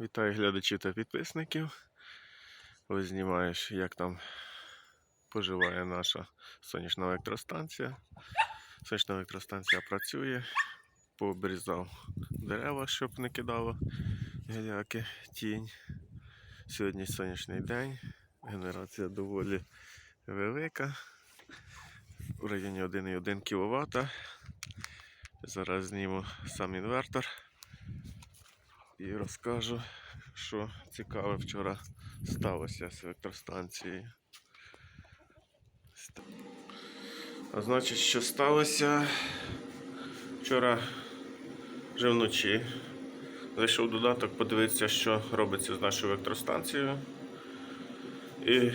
Вітаю глядачів та підписників. Ось знімаєш, як там поживає наша сонячна електростанція. Сонячна електростанція працює, пообрізав дерева, щоб не кидало гіляки, тінь. Сьогодні сонячний день, генерація доволі велика. У районі 1,1 кВт. Зараз зніму сам інвертор і розкажу, що цікаве вчора сталося з електростанцією. А значить, що сталося вчора вже вночі. Зайшов додаток, подивитися, що робиться з нашою електростанцією. І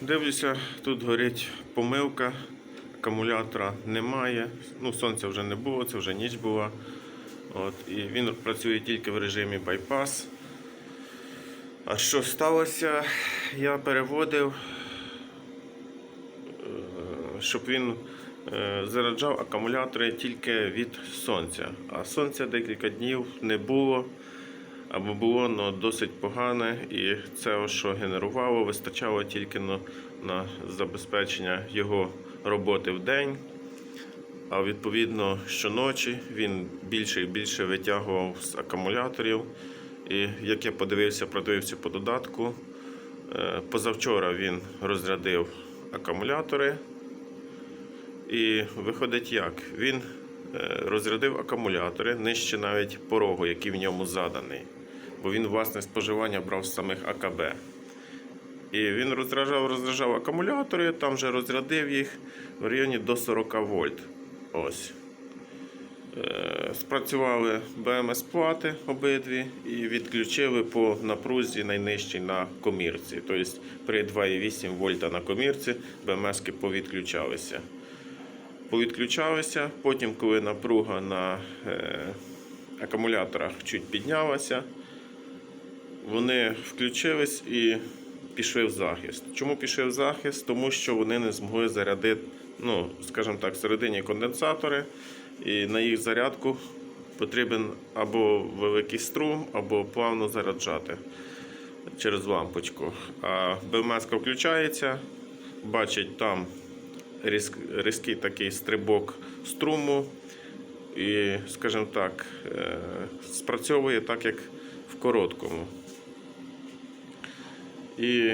дивлюся, тут горить помилка, акумулятора немає. Ну, сонця вже не було, це вже ніч була. От, і він працює тільки в режимі байпас. А що сталося? Я переводив, е, щоб він е, заряджав акумулятори тільки від сонця. А сонця декілька днів не було. Або було але досить погане, і це, що генерувало, вистачало тільки на забезпечення його роботи в день. А відповідно щоночі він більше і більше витягував з акумуляторів. І як я подивився, продивився по додатку, е, позавчора він розрядив акумулятори. І виходить як? Він е, розрядив акумулятори нижче навіть порогу, який в ньому заданий. Бо він власне споживання брав з самих АКБ. І він розряджав, розряджав акумулятори, там вже розрядив їх в районі до 40 вольт. Ось. Е, Спрацювали БМС плати обидві і відключили по напрузі найнижчій на комірці. Тобто при 2,8 вольта на комірці БМСки повідключалися. Повідключалися, потім, коли напруга на е, акумуляторах чуть піднялася, вони включились і пішли в захист. Чому пішли в захист? Тому що вони не змогли зарядити, ну, скажімо так, всередині конденсатори, і на їх зарядку потрібен або великий струм, або плавно заряджати через лампочку. А БМС включається, бачить там різк- різкий такий стрибок струму. І, скажімо так, е, спрацьовує так, як в короткому. І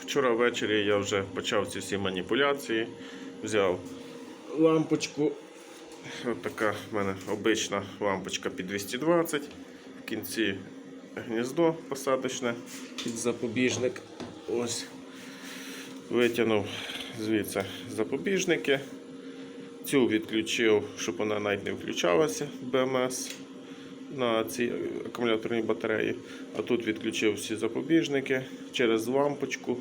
вчора ввечері я вже почав ці всі маніпуляції. Взяв лампочку. Ось така в мене обична лампочка під 220. В кінці гніздо посадочне під запобіжник. Ось. Витягнув звідси запобіжники. Цю відключив, щоб вона навіть не включалася БМС на цій акумуляторній батареї. А тут відключив всі запобіжники через лампочку.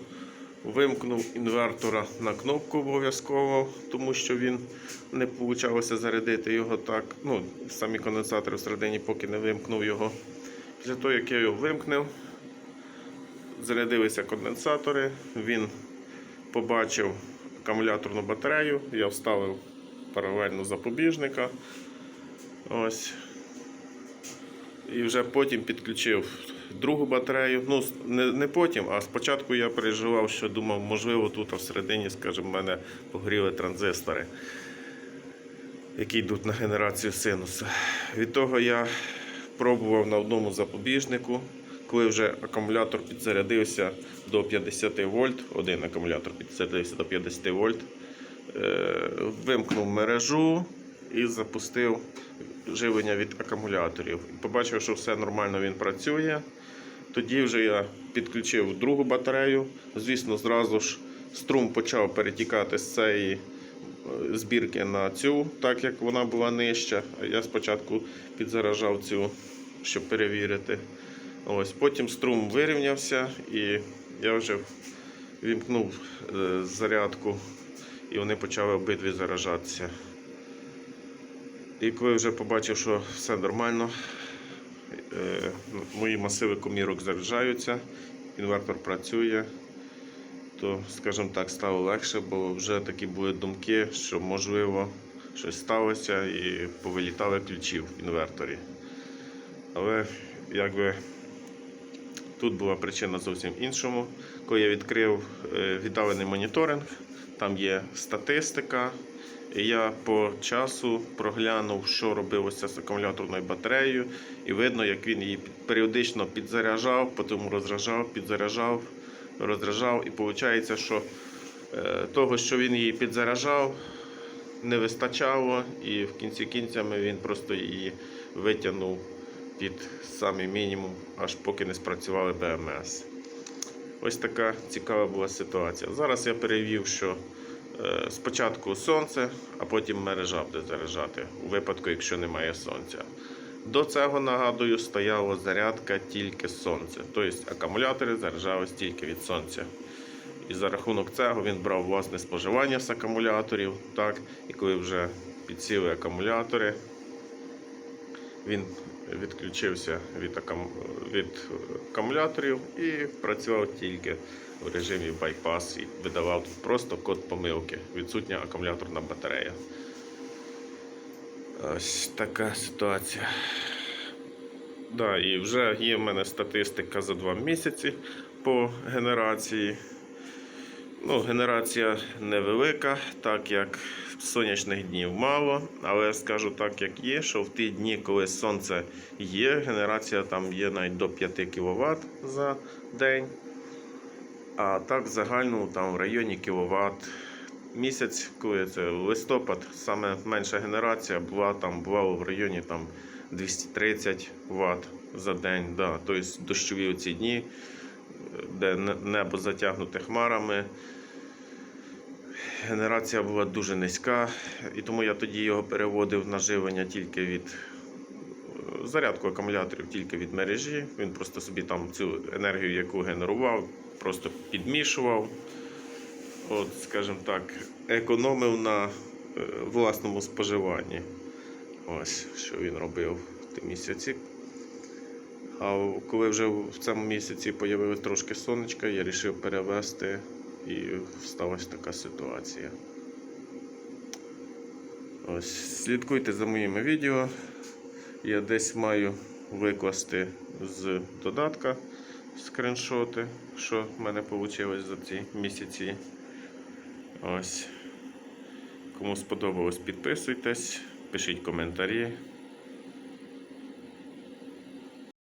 Вимкнув інвертора на кнопку обов'язково, тому що він не вийшло зарядити його так. Ну, самі конденсатори всередині, поки не вимкнув його. Після того, як я його вимкнув, зарядилися конденсатори. Він побачив акумуляторну батарею, я вставив паралельно запобіжника. Ось. І вже потім підключив другу батарею. Ну, не, не потім, а спочатку я переживав, що думав, можливо, тут всередині, скажімо, в мене погоріли транзистори, які йдуть на генерацію синуса. Від того я пробував на одному запобіжнику, коли вже акумулятор підзарядився до 50 вольт, один акумулятор підзарядився до 50 вольт, е, вимкнув мережу і запустив живлення від акумуляторів. Побачив, що все нормально він працює. Тоді вже я підключив другу батарею. Звісно, зразу ж струм почав перетікати з цієї е, збірки на цю, так як вона була нижча. А Я спочатку підзаражав цю, щоб перевірити. Ось, потім струм вирівнявся і я вже вімкнув е, зарядку, і вони почали обидві заражатися. І коли вже побачив, що все нормально, мої масиви комірок заряджаються, інвертор працює, то, скажімо так, стало легше, бо вже такі були думки, що можливо щось сталося і повилітали ключі в інверторі. Але якби Тут була причина зовсім іншому. Коли я відкрив е, віддалений моніторинг, там є статистика. Я по часу проглянув, що робилося з акумуляторною батареєю, і видно, як він її періодично підзаряджав, потім розряджав, підзаряджав, розряджав. І виходить, що е, того, що він її підзаряджав, не вистачало, і в кінці кінцями він просто її витягнув під самий мінімум, аж поки не спрацювали БМС. Ось така цікава була ситуація. Зараз я перевів, що е, спочатку сонце, а потім мережа буде заряджати, у випадку, якщо немає сонця. До цього, нагадую, стояла зарядка тільки з сонця. Тобто акумулятори заряджались тільки від сонця. І за рахунок цього він брав власне споживання з акумуляторів. Так? І коли вже підсіли акумулятори, він відключився від, акум... від акумуляторів і працював тільки в режимі байпас і видавав просто код помилки. Відсутня акумуляторна батарея. Ось така ситуація. Да, і вже є в мене статистика за два місяці по генерації. Ну, генерація невелика, так як сонячних днів мало, але скажу так, як є, що в ті дні, коли сонце є, генерація там є навіть до 5 кВт за день. А так в загальному там в районі кВт місяць, коли це листопад, саме менша генерація була там бувало в районі там 230 Вт за день. Да. Тобто дощові ці дні, де небо затягнуте хмарами. Генерація була дуже низька, і тому я тоді його переводив на живлення тільки від е, зарядку акумуляторів тільки від мережі. Він просто собі там цю енергію, яку генерував, просто підмішував. От, скажімо так, економив на е, власному споживанні. Ось що він робив в ті місяці. А коли вже в цьому місяці з'явилось трошки сонечка, я вирішив перевести і сталася така ситуація. Ось, слідкуйте за моїми відео. Я десь маю викласти з додатка скріншоти, що в мене вийшло за ці місяці. Ось. Кому сподобалось, підписуйтесь, пишіть коментарі.